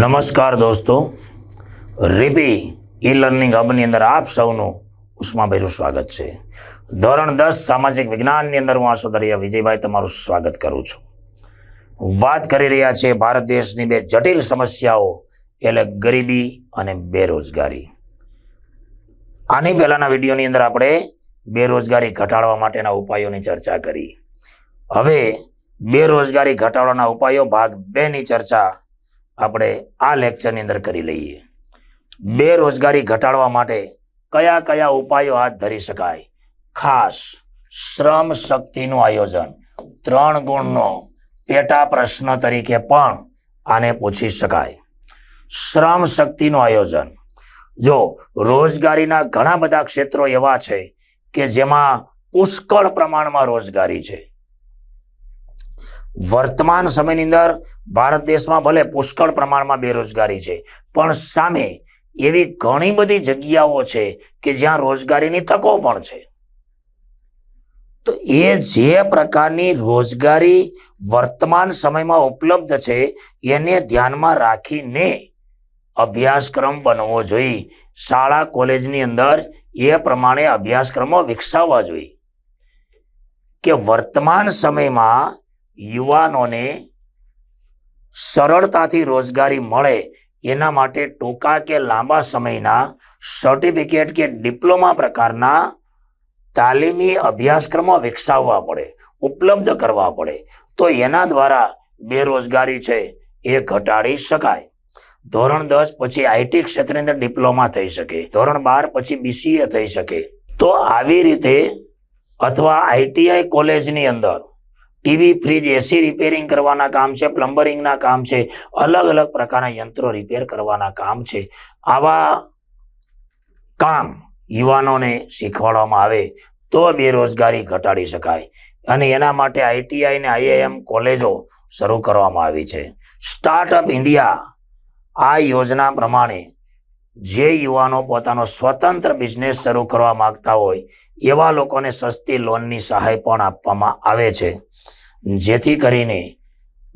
નમસ્કાર દોસ્તો. રીપી e learning હબની અંદર આપ સૌનું ઉષ્માભેરું સ્વાગત છે. ધોરણ દસ સામાજિક વિજ્ઞાનની અંદર હું આસોદરિયા વિજયભાઈ તમારું સ્વાગત કરું છું. વાત કરી રહ્યા છે ભારત દેશની બે જટિલ સમસ્યાઓ, એટલે ગરીબી અને બેરોજગારી. આની પહેલાના વિડીયોની અંદર આપણે બેરોજગારી ઘટાડવા માટેના ઉપાયોની ચર્ચા કરી. હવે બેરોજગારી ઘટાડવાના ઉપાયો ભાગ બેની ચર્ચા આપણે આ લેક્ચરની અંદર કરી લઈએ. બેરોજગારી ઘટાડવા માટે કયા કયા ઉપાયો હાથ ધરી શકાય? ખાસ શ્રમ શક્તિનું આયોજન. ત્રણ ગુણનો પેટા પ્રશ્ન તરીકે પણ આને પૂછી શકાય. શ્રમ શક્તિનું આયોજન. જો રોજગારીના ઘણા બધા ક્ષેત્રો એવા છે કે જેમાં પુષ્કળ પ્રમાણમાં રોજગારી છે. વર્તમાન સમયની અંદર ભારત દેશમાં ભલે પુષ્કળ પ્રમાણમાં બેરોજગારી છે, પણ સામે એવી ઘણી બધી જગ્યાઓ છે કે જ્યાં રોજગારીની તકો પણ છે. તો એ જે પ્રકારની રોજગારી વર્તમાન સમયમાં ઉપલબ્ધ છે, એને ધ્યાનમાં રાખીને અભ્યાસક્રમ બનવો જોઈએ. શાળા, કોલેજની અંદર એ પ્રમાણે અભ્યાસક્રમો વિકસાવવા જોઈએ. કે વર્તમાન સમયમાં યુવાનોને સરળતાથી રોજગારી મળે એના માટે ટૂંકા કે લાંબા સમયના સર્ટિફિકેટ કે ડિપ્લોમા પ્રકારના તાલીમી અભ્યાસક્રમો વિકસાવવા પડે, ઉપલબ્ધ કરવા પડે. તો એના દ્વારા બેરોજગારી છે એ ઘટાડી શકાય. ધોરણ દસ પછી આઈટી ક્ષેત્રની અંદર ડિપ્લોમા થઈ શકે. ધોરણ બાર પછી બીસીએ થઈ શકે. તો આવી રીતે અથવા આઈટીઆઈ કોલેજની અંદર ટીવી, ફ્રીજ એસી રિપેરિંગ કરવાના કામ છે પ્લમ્બરિંગના કામ છે, અલગ અલગ પ્રકારના યંત્રો રિપેર કરવાના કામ છે. આવા કામ યુવાનોને શીખવાડવામાં આવે તો બેરોજગારી ઘટાડી શકાય અને એના માટે આઈટીઆઈ ને આઈઆઈએમ કોલેજો શરૂ કરવામાં આવી છે. સ્ટાર્ટઅપ ઇન્ડિયા આ યોજના પ્રમાણે જે યુવાનો પોતાનો સ્વતંત્ર બિઝનેસ શરૂ કરવા માગતા હોય, એવા લોકોને સસ્તી લોનની સહાય પણ આપવામાં આવે છે. જેથી કરીને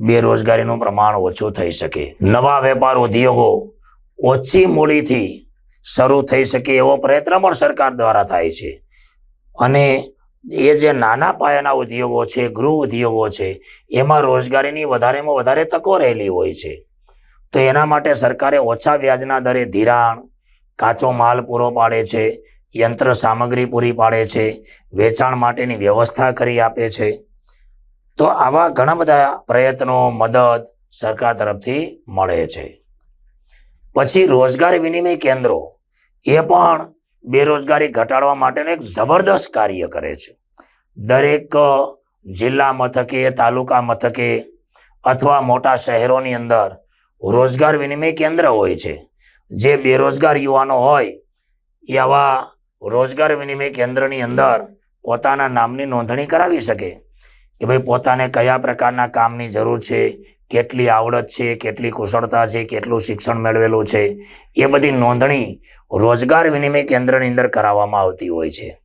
બેરોજગારીનું પ્રમાણ ઓછું થઈ શકે. નવા વેપાર ઉદ્યોગો ઓછી મૂડીથી શરૂ થઈ શકે એવો પ્રયત્ન પણ સરકાર દ્વારા થાય છે. અને એ જે નાના પાયાના ઉદ્યોગો છે, ગૃહ ઉદ્યોગો છે, એમાં રોજગારીની વધારેમાં વધારે તકો રહેલી હોય છે. તો એના માટે સરકારે ઓછા વ્યાજના દરે ધિરાણ, કાચો માલ પૂરો પાડે છે, યંત્ર સામગ્રી પૂરી પાડે છે, વેચાણ માટેની વ્યવસ્થા કરી આપે છે. તો આવા ઘણા બધા પ્રયત્નો, મદદ સરકાર તરફથી મળે છે. પછી રોજગાર વિનિમય કેન્દ્રો, એ પણ બેરોજગારી ઘટાડવા માટેનું એક જબરદસ્ત કાર્ય કરે છે. દરેક જિલ્લા મથકે, તાલુકા મથકે અથવા મોટા શહેરોની અંદર રોજગાર વિનિમય કેન્દ્ર હોય છે. જે બેરોજગાર યુવાનો હોય, એ આવા રોજગાર વિનિમય કેન્દ્રની અંદર પોતાના નામની નોંધણી કરાવી શકે. કે ભાઈ પોતાને કયા પ્રકારના કામની જરૂર છે, કેટલી આવડત છે, કેટલી કુશળતા છે, કેટલું શિક્ષણ મેળવેલું છે, એ બધી નોંધણી રોજગાર વિનિમય કેન્દ્રની અંદર કરાવવામાં આવતી હોય છે.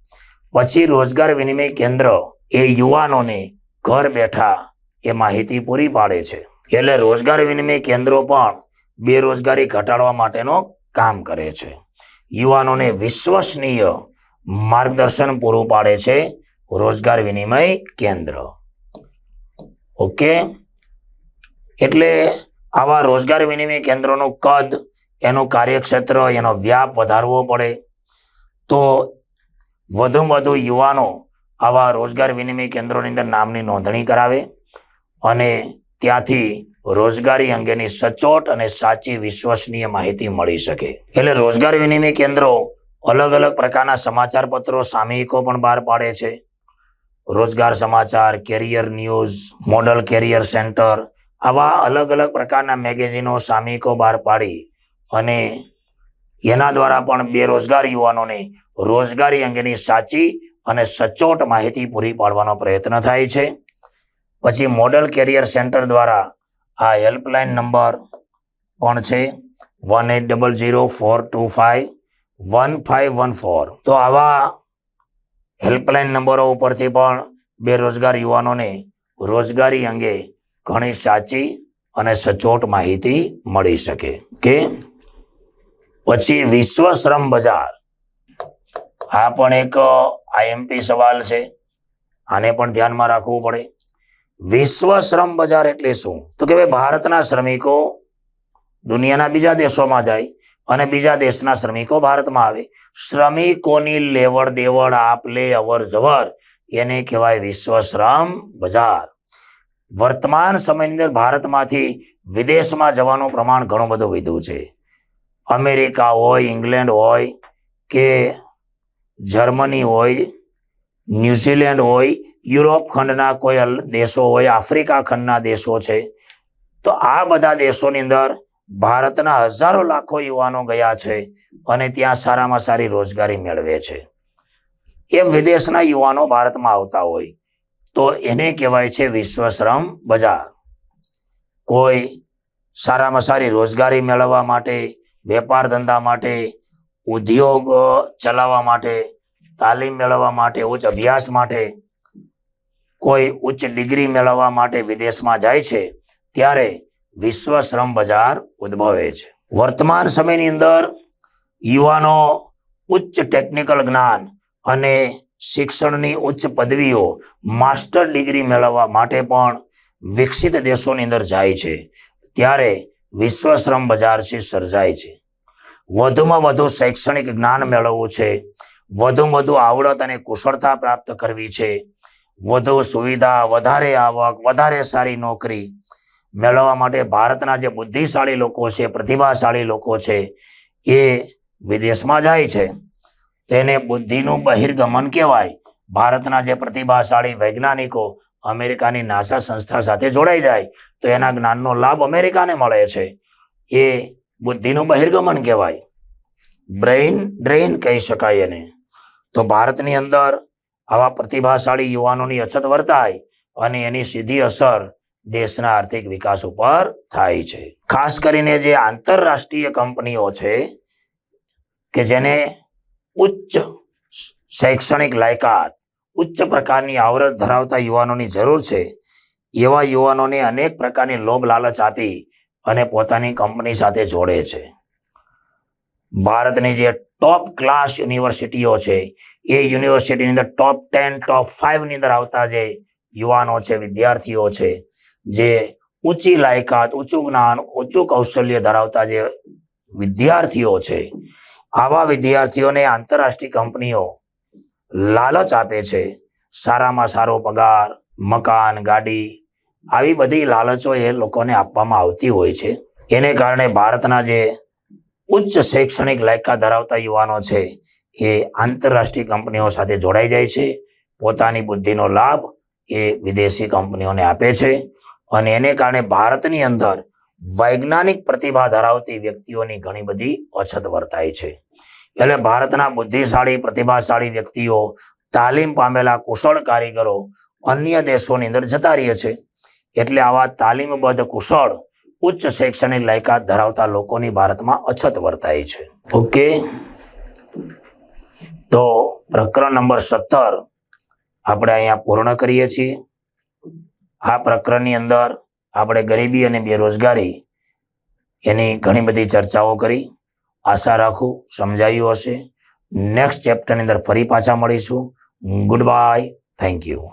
પછી રોજગાર વિનિમય કેન્દ્ર એ યુવાનોને ઘર બેઠા એ માહિતી પૂરી પાડે છે. એટલે રોજગાર વિનિમય કેન્દ્રો પણ બેરોજગારી ઘટાડવા માટેનો કામ કરે છે. યુવાનોને વિશ્વસનીય માર્ગદર્શન પૂરું પાડે છે રોજગાર વિનિમય કેન્દ્ર. ઓકે? એટલે આવા રોજગાર વિનિમય કેન્દ્રોનું કદ, એનું કાર્યક્ષેત્ર, એનો વ્યાપ વધારવો પડે. તો વધુમાં વધુ યુવાનો આવા રોજગાર વિનિમય કેન્દ્રોની અંદર નામની નોંધણી કરાવે અને ત્યાંથી રોજગારી અંગેની સચોટ અને સાચી વિશ્વસનીય માહિતી મળી શકે. એટલે રોજગાર વિનિમય કેન્દ્રો અલગ અલગ પ્રકારના સમાચાર પત્રો સામયિકો પણ બહાર પાડે છે. રોજગાર સમાચાર, career news, model career centre આવા અલગ અલગ પ્રકારના મેગેઝિનો સામયિકો બહાર પાડી અને એના દ્વારા પણ બેરોજગાર યુવાનોને રોજગારી અંગેની સાચી અને સચોટ માહિતી પૂરી પાડવાનો પ્રયત્ન થાય છે. પછી મોડલ કેરિયર સેન્ટર દ્વારા આ હેલ્પલાઇન નંબર પણ છે? One eight double zero four two five one five one four તો આવા હેલ્પલાઇન નંબરો ઉપરથી પણ બેરોજગાર યુવાનોને રોજગારી અંગે ઘણી સાચી અને સચોટ માહિતી મળી શકે. કે પછી વિશ્વ શ્રમ બજાર. આ પણ એક આઈએમપી સવાલ છે. આને પણ ધ્યાનમાં રાખવું પડે. વિશ્વ શ્રમ બજાર એટલે શું? તો કે ભાઈ ભારતના શ્રમિકો દુનિયાના બીજા દેશોમાં જાય અને બીજા દેશના શ્રમિકો ભારતમાં આવે. શ્રમિકોની લેવડ દેવડ આપ લે અવર જવર એને કહેવાય વિશ્વ શ્રમ બજાર. વર્તમાન સમયની અંદર ભારતમાંથી વિદેશમાં જવાનું પ્રમાણ ઘણું બધું વધ્યું છે. અમેરિકા હોય, ઇંગ્લેન્ડ હોય કે જર્મની હોય ન્યુઝીલેન્ડ હોય યુરોપ ખંડના કોઈ દેશો હોય આફ્રિકા ખંડના દેશો છે. તો આ બધા દેશોની અંદર ભારતના હજારો લાખો યુવાનો ગયા છે અને ત્યાં સારામાં સારી રોજગારી મેળવે છે. એમ વિદેશના યુવાનો ભારતમાં આવતા હોય, તો એને કહેવાય છે વિશ્વ શ્રમ બજાર. કોઈ સારામાં સારી રોજગારી મેળવવા માટે, વેપાર ધંધા માટે, ઉદ્યોગ ચલાવવા માટે તાલીમ મેળવવા માટે, ઉચ્ચ અભ્યાસ માટે, કોઈ ઉચ્ચ ડિગ્રી મેળવવા માટે વિદેશમાં જાય છે, ત્યારે વિશ્વ શ્રમ બજાર ઉદ્ભવે છે. વર્તમાન સમયની અંદર યુવાનો ઉચ્ચ ટેકનિકલ જ્ઞાન અને શિક્ષણની ઉચ્ચ પદવીઓ માસ્ટર ડિગ્રી મેળવવા માટે પણ વિકસિત દેશોની અંદર જાય છે, ત્યારે વિશ્વ શ્રમ બજાર છે, સર્જાય છે. વધુમાં વધુ શૈક્ષણિક જ્ઞાન મેળવવું છે વધુમાં વધુ આવડત અને કુશળતા પ્રાપ્ત કરવી છે. વધુ સુવિધા, વધારે આવક, વધારે સારી નોકરી મેળવવા માટે ભારતના જે બુદ્ધિશાળી લોકો છે, પ્રતિભાશાળી લોકો છે, એ વિદેશમાં જાય છે. તેને બુદ્ધિનું બહિર્ગમન કહેવાય. ભારતના જે પ્રતિભાશાળી વૈજ્ઞાનિકો અમેરિકાની નાસા સંસ્થા સાથે જોડાઈ જાય, તો એના જ્ઞાનનો લાભ અમેરિકાને મળે છે. એ બુદ્ધિનું બહિર્ગમન કહેવાય. બ્રેઇન ડ્રેઇન કહી શકાય એને. તો ભારતની અંદર આવા પ્રતિભાશાળી યુવાનોની અછત વર્તાય અને એની સીધી અસર દેશના આર્થિક વિકાસ ઉપર થાય છે. ખાસ કરીને જે આંતરરાષ્ટ્રીય કંપનીઓ છે, કે જેને ઉચ્ચ શૈક્ષણિક લાયકાત, ઉચ્ચ પ્રકારની આવડત ધરાવતા યુવાનોની જરૂર છે, એવા યુવાનોને અનેક પ્રકારની લોભ લાલચ આપી અને પોતાની કંપની સાથે જોડે છે. ભારતની જે ટોપ ક્લાસ યુનિવર્સિટીઓ છે, એ યુનિવર્સિટીની અંદર ટોપ ટેન ટોપ ફાઇવની અંદર આવતા જે યુવાનો છે, વિદ્યાર્થીઓ છે, જે ઊંચી લાયકાત, ઊંચું જ્ઞાન, ઊંચું કૌશલ્ય ધરાવતા જે વિદ્યાર્થીઓ છે, આવા વિદ્યાર્થીઓને આંતરરાષ્ટ્રીય કંપનીઓ લાલચ આપે છે, સારામાં સારો પગાર, મકાન, ગાડી, આવી બધી લાલચો એ લોકોને આપવામાં આવતી હોય છે. એને કારણે ભારતના જે ઉચ્ચ શૈક્ષણિક લાયકાત ધરાવતા યુવાનો છે. એ આંતરરાષ્ટ્રીય કંપનીઓ સાથે જોડાઈ જાય છે. પોતાની બુદ્ધિનો લાભ એ વિદેશી કંપનીઓને આપે છે. અને એને કારણે ભારતની અંદર વૈજ્ઞાનિક પ્રતિભા ધરાવતી વ્યક્તિઓની ઘણી બધી અછત વર્તાય છે. એટલે ભારતના બુદ્ધિશાળી, પ્રતિભાશાળી વ્યક્તિઓ, તાલીમ પામેલા કુશળ કારીગરો અન્ય દેશોની અંદર જતા રહે છે. એટલે આવા તાલીમબદ્ધ કુશળ ઉચ્ચ શૈક્ષણિક લાયકાત ધરાવતા લોકોની ભારતમાં અછત વર્તાય છે. ઓકે તો પ્રકરણ નંબર સત્તર આપણે અહીંયા પૂર્ણ કરીએ છીએ. આ પ્રકરણની અંદર આપણે ગરીબી અને બેરોજગારી એની ઘણી બધી ચર્ચાઓ કરી. આશા રાખું સમજાયું હશે. નેક્સ્ટ ચેપ્ટરની અંદર ફરી પાછા મળીશું. Good bye thank you